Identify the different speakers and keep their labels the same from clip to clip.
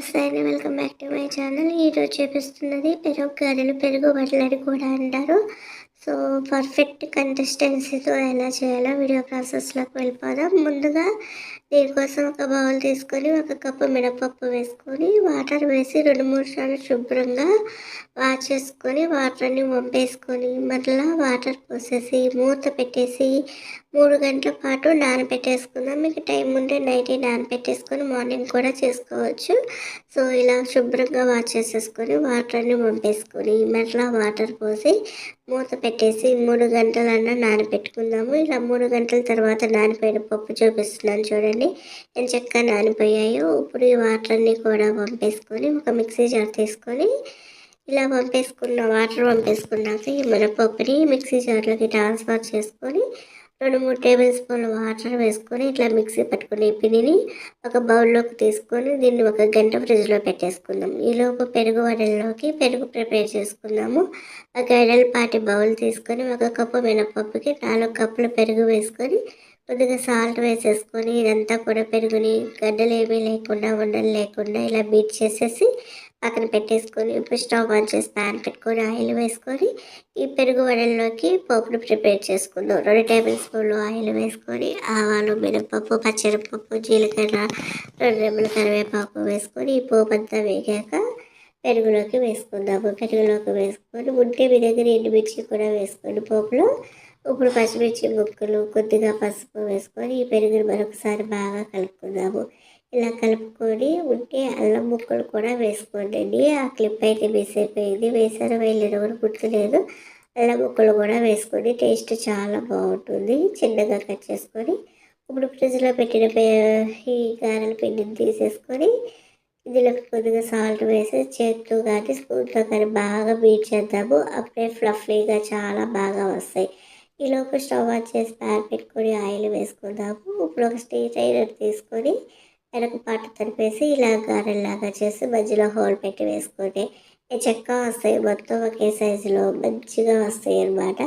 Speaker 1: నమస్తే అండి. Welcome back to my channel. ఈరోజు చూపిస్తున్నది పెరుగు గారెలు పెరుగు బట్టలని కూడా అంటారు. సో పర్ఫెక్ట్ కన్సిస్టెన్సీతో ఎలా చేయాలో వీడియో ప్రాసెస్లోకి వెళ్ళిపోదాం. ముందుగా దీనికోసం ఒక బౌల్ తీసుకొని ఒక కప్పు మినపప్పు వేసుకొని వాటర్ వేసి రెండు మూడు సార్లు శుభ్రంగా వాష్ చేసుకొని వాటర్ని వంపేసుకొని మళ్ళీ వాటర్ పోసేసి మూత పెట్టేసి మూడు గంటల పాటు నానబెట్టేసుకుందాం. మీకు టైం ఉంటే నైట్ నానబెట్టేసుకొని మార్నింగ్ కూడా చేసుకోవచ్చు. సో ఇలా శుభ్రంగా వాష్ చేసేసుకొని వాటర్ని వంపేసుకొని మళ్ళీ వాటర్ పోసి మూత పెట్టేసి మూడు గంటలన్నా నానబెట్టుకుందాము. ఇలా మూడు గంటల తర్వాత నానిపోయిన పప్పు చూపిస్తున్నాను చూడండి. ఎంత చక్కగా నానిపోయాయో. ఇప్పుడు ఈ వాటర్ని కూడా పంపేసుకొని ఒక మిక్సీ జార్ తీసుకొని ఇలా పంపేసుకున్న వాటర్ పంపేసుకున్నాక ఈ మినపప్పుని మిక్సీ జార్లోకి ట్రాన్స్ఫర్ చేసుకొని రెండు మూడు టేబుల్ స్పూన్ల వాటర్ వేసుకొని ఇట్లా మిక్సీ పట్టుకుని పిండిని ఒక బౌల్లోకి తీసుకొని దీన్ని ఒక గంట ఫ్రిడ్జ్లో పెట్టేసుకుందాం. ఈలోపు పెరుగు వడల్లోకి పెరుగు ప్రిపేర్ చేసుకుందాము. ఒక పాటి బౌల్ తీసుకొని ఒక కప్పు మినపప్పుకి నాలుగు కప్పుల పెరుగు వేసుకొని కొద్దిగా సాల్ట్ వేసేసుకొని ఇదంతా కూడా పెరుగుని గడ్డలు ఏమీ లేకుండా ఉండలు లేకుండా ఇలా బీట్ చేసేసి పక్కన పెట్టేసుకొని ఇప్పుడు స్టవ్ ఆన్ చేసి ప్యాన్ పెట్టుకొని ఆయిల్ వేసుకొని ఈ పెరుగు వడల్లోకి పోపును ప్రిపేర్ చేసుకుందాం. రెండు టేబుల్ స్పూన్లు ఆయిల్ వేసుకొని ఆవాలు మినపప్పు పచ్చనిపప్పు జీలకర్ర రెండు రెమ్మల కరివేపాకు వేసుకొని ఈ పోపు అంతా వేగాక పెరుగులోకి వేసుకుందాము. పెరుగులోకి వేసుకొని ఉంటే మీ దగ్గర ఎండుమిర్చి కూడా వేసుకొని పోపులో. ఇప్పుడు పచ్చిమిర్చి ముక్కలు కొద్దిగా పసుపు వేసుకొని ఈ పెరుగును మరొకసారి బాగా కలుపుకుందాము. ఇలా కలుపుకొని ఉంటే అల్లం ముక్కలు కూడా వేసుకోండి. ఆ క్లిప్ అయితే మిస్ అయిపోయింది. వేసారో వేయలేదో కూడా గుర్తులేదు. అల్లం ముక్కలు కూడా వేసుకొని టేస్ట్ చాలా బాగుంటుంది. చిన్నగా కట్ చేసుకొని ఇప్పుడు ఫ్రిడ్జ్లో పెట్టిన ఈ గారెల పిండిని తీసేసుకొని ఇందులో కొద్దిగా సాల్ట్ వేసి చేతితో కానీ స్పూన్తో కానీ బాగా బీట్ చేద్దాము. అప్పుడే ఫ్లఫీగా చాలా బాగా వస్తాయి. ఈలోపు స్టవ్ ఆన్ చేసి ప్యాన్ పెట్టుకొని ఆయిల్ వేసుకుందాము. ఇప్పుడు ఒక స్టీల్ అయినట్టు తీసుకొని వెనక పాట తనిపేసి ఇలా గారెల్లాగా చేసి మధ్యలో హోల్ పెట్టి వేసుకొని చెక్క వస్తాయి. మొత్తం ఒకే సైజులో మంచిగా వస్తాయి అన్నమాట.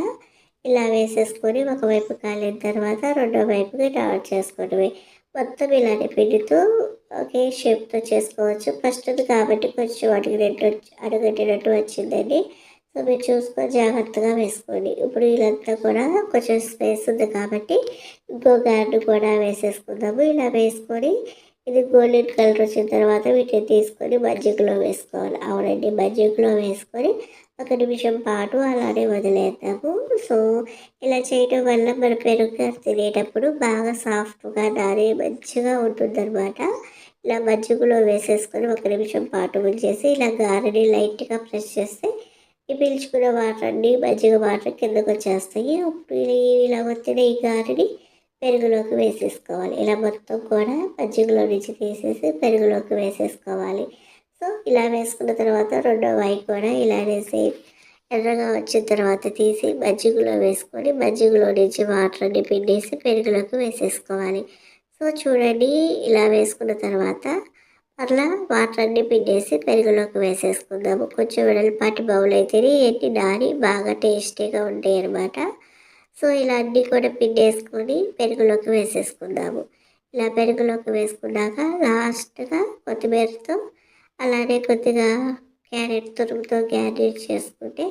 Speaker 1: ఇలా వేసేసుకొని ఒకవైపు కాలిన తర్వాత రెండో వైపుకి టర్న్ చేసుకోవడమే. మొత్తం ఇలాంటి పిండితో ఒకే షేప్తో చేసుకోవచ్చు. ఫస్ట్ కాబట్టి కొంచెం అడుగునట్టు అడుగట్టినట్టు వచ్చిందండి. సో మీరు చూసుకొని జాగ్రత్తగా వేసుకోండి. ఇప్పుడు వీళ్ళంతా కూడా కొంచెం స్పేస్ ఉంది కాబట్టి ఇంకో గార్డు కూడా వేసేసుకుందాము. ఇలా వేసుకొని ఇది గోల్డెన్ కలర్ వచ్చిన తర్వాత వీటిని తీసుకొని మజ్జిగలో వేసుకోవాలి. అవునండి మజ్జిగలో వేసుకొని ఒక నిమిషం పాటు అలానే వదిలేద్దాము. సో ఇలా చేయడం వల్ల మన పెరుగు తినేటప్పుడు బాగా సాఫ్ట్గా నారే మంచిగా ఉంటుందన్నమాట. ఇలా మజ్జిగలో వేసేసుకొని ఒక నిమిషం పాటు ఉంచేసి ఇలా గారెని లైట్గా ప్రెస్ చేస్తే ఈ పీల్చుకున్న వాటర్ అన్నీ మజ్జిగ వాటర్ కిందకు వచ్చేస్తాయి. అప్పుడు ఇలా వచ్చిన ఈ గారిని పెరుగులోకి వేసేసుకోవాలి. ఇలా మొత్తం కూడా మజ్జిగలో నుంచి తీసేసి పెరుగులోకి వేసేసుకోవాలి. సో ఇలా వేసుకున్న తర్వాత రెండో వాయి కూడా ఇలానే సేమ్ ఎర్రగా వచ్చిన తర్వాత తీసి మజ్జిగలో వేసుకొని మజ్జిగలో నుంచి వాటర్ అన్ని పిండేసి పెరుగులోకి వేసేసుకోవాలి. సో చూడండి ఇలా వేసుకున్న తర్వాత అట్లా వాటర్ అన్ని పిండేసి పెరుగులోకి వేసేసుకుందాము. కొంచెం వెడల్పాటి బౌల్ అయితేనే ఎన్ని నాని బాగా టేస్టీగా ఉంటాయి అన్నమాట సో ఇలా అన్నీ కూడా పిండేసుకొని పెరుగులోకి వేసేసుకుందాము. ఇలా పెరుగులోకి వేసుకున్నాక లాస్ట్గా కొత్తిమీరతో అలానే కొద్దిగా క్యారెట్ తురుగుతో క్యారెట్ చేసుకుంటే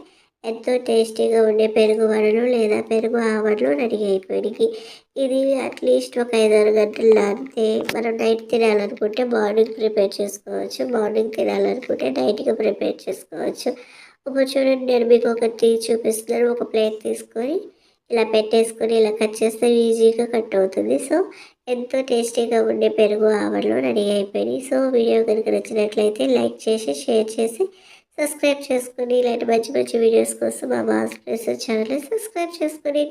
Speaker 1: ఎంతో టేస్టీగా ఉండే పెరుగు వడలు లేదా పెరుగు ఆవడలు రెడీ అయిపోయినాయి ఇది అట్లీస్ట్ ఒక ఐదారు గంటలు అంతే. మనం నైట్ తినాలనుకుంటే మార్నింగ్ ప్రిపేర్ చేసుకోవచ్చు. మార్నింగ్ తినాలనుకుంటే నైట్గా ప్రిపేర్ చేసుకోవచ్చు. ఇప్పుడు చూడండి నేను మీకు ఒకటి చూపిస్తున్నాను. ఒక ప్లేట్ తీసుకొని ఇలా పెట్టేసుకొని ఇలా కట్ చేస్తే ఈజీగా కట్ అవుతుంది. సో ఎంతో టేస్టీగా ఉండే పెరుగు ఆవడలు రెడీ అయిపోయినాయి. సో వీడియో కనుక నచ్చినట్లయితే లైక్ చేసి షేర్ చేసి సబ్స్క్రైబ్ చేసుకొని ఇలాంటి మంచి మంచి వీడియోస్ కోసం మా మాస్ ప్లేస్ ఛానల్ని సబ్స్క్రైబ్ చేసుకుని